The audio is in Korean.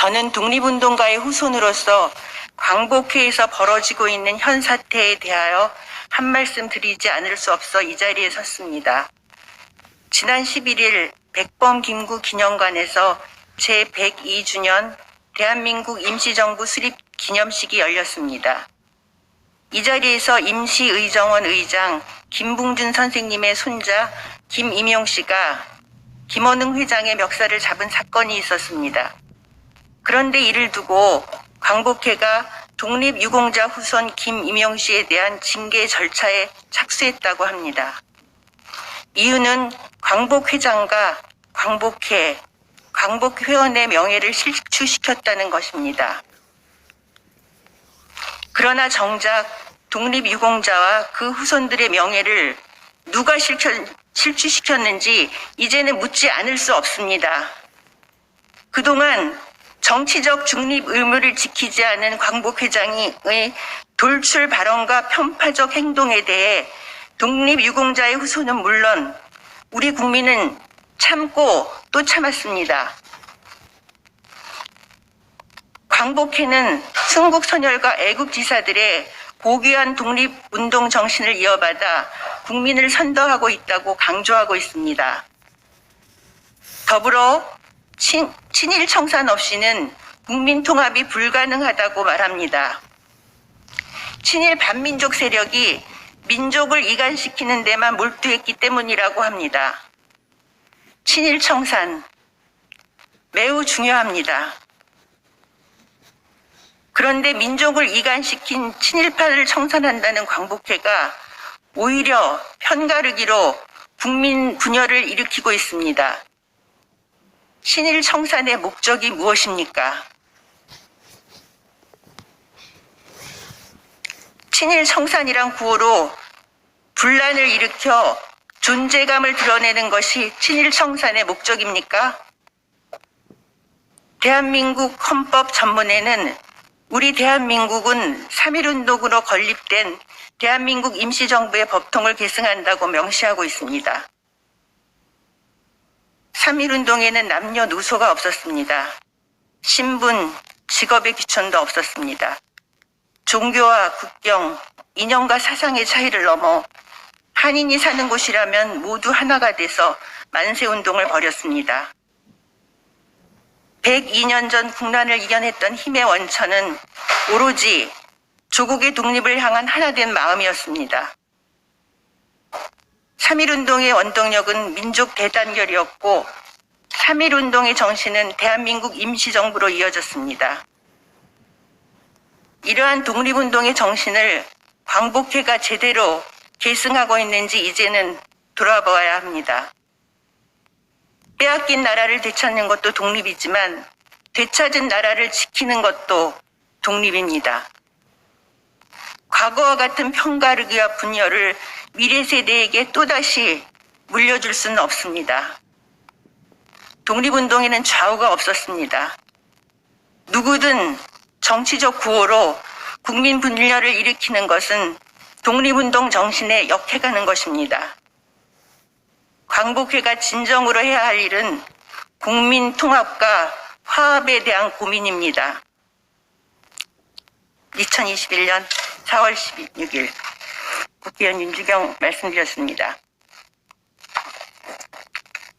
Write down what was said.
저는 독립운동가의 후손으로서 광복회에서 벌어지고 있는 현 사태에 대하여 한 말씀 드리지 않을 수 없어 이 자리에 섰습니다. 지난 11일 백범 김구 기념관에서 제102주년 대한민국 임시정부 수립 기념식이 열렸습니다. 이 자리에서 임시의정원 의장 김붕준 선생님의 손자 김임용 씨가 김원흥 회장의 멱살을 잡은 사건이 있었습니다. 그런데 이를 두고 광복회가 독립유공자 후손 김임용 씨에 대한 징계 절차에 착수했다고 합니다. 이유는 광복회장과 광복회, 광복회원의 명예를 실추시켰다는 것입니다. 그러나 정작 독립유공자와 그 후손들의 명예를 누가 실켜, 실추시켰는지 이제는 묻지 않을 수 없습니다. 그동안 정치적 중립 의무를 지키지 않은 광복 회장의 돌출 발언과 편파적 행동에 대해 독립유공자의 후손은 물론 우리 국민은 참고 또 참았습니다. 광복회는 순국선열과 애국지사들의 고귀한 독립운동 정신을 이어받아 국민을 선도하고 있다고 강조하고 있습니다. 더불어 친, 친일 청산 없이는 국민 통합이 불가능하다고 말합니다. 친일 반민족 세력이 민족을 이간시키는 데만 몰두했기 때문이라고 합니다. 친일 청산 매우 중요합니다. 그런데 민족을 이간시킨 친일파를 청산한다는 광복회가 오히려 편가르기로 국민 분열을 일으키고 있습니다. 친일 청산의 목적이 무엇입니까? 친일 청산이란 구호로 분란을 일으켜 존재감을 드러내는 것이 친일 청산의 목적입니까? 대한민국 헌법 전문에는 우리 대한민국은 3.1운동으로 건립된 대한민국 임시정부의 법통을 계승한다고 명시하고 있습니다. 3.1운동에는 남녀노소가 없었습니다. 신분, 직업의 귀천도 없었습니다. 종교와 국경, 이념과 사상의 차이를 넘어 한인이 사는 곳이라면 모두 하나가 돼서 만세운동을 벌였습니다. 102년 전 국난을 이겨냈던 힘의 원천은 오로지 조국의 독립을 향한 하나된 마음이었습니다. 3.1운동의 원동력은 민족 대단결이었고 3.1운동의 정신은 대한민국 임시정부로 이어졌습니다. 이러한 독립운동의 정신을 광복회가 제대로 계승하고 있는지 이제는 돌아보아야 합니다. 빼앗긴 나라를 되찾는 것도 독립이지만 되찾은 나라를 지키는 것도 독립입니다. 과거와 같은 편가르기와 분열을 미래 세대에게 또다시 물려줄 수는 없습니다. 독립운동에는 좌우가 없었습니다. 누구든 정치적 구호로 국민 분열을 일으키는 것은 독립운동 정신에 역해가는 것입니다. 광복회가 진정으로 해야 할 일은 국민 통합과 화합에 대한 고민입니다. 2021년 4월 16일 국회의원 윤주경 말씀드렸습니다.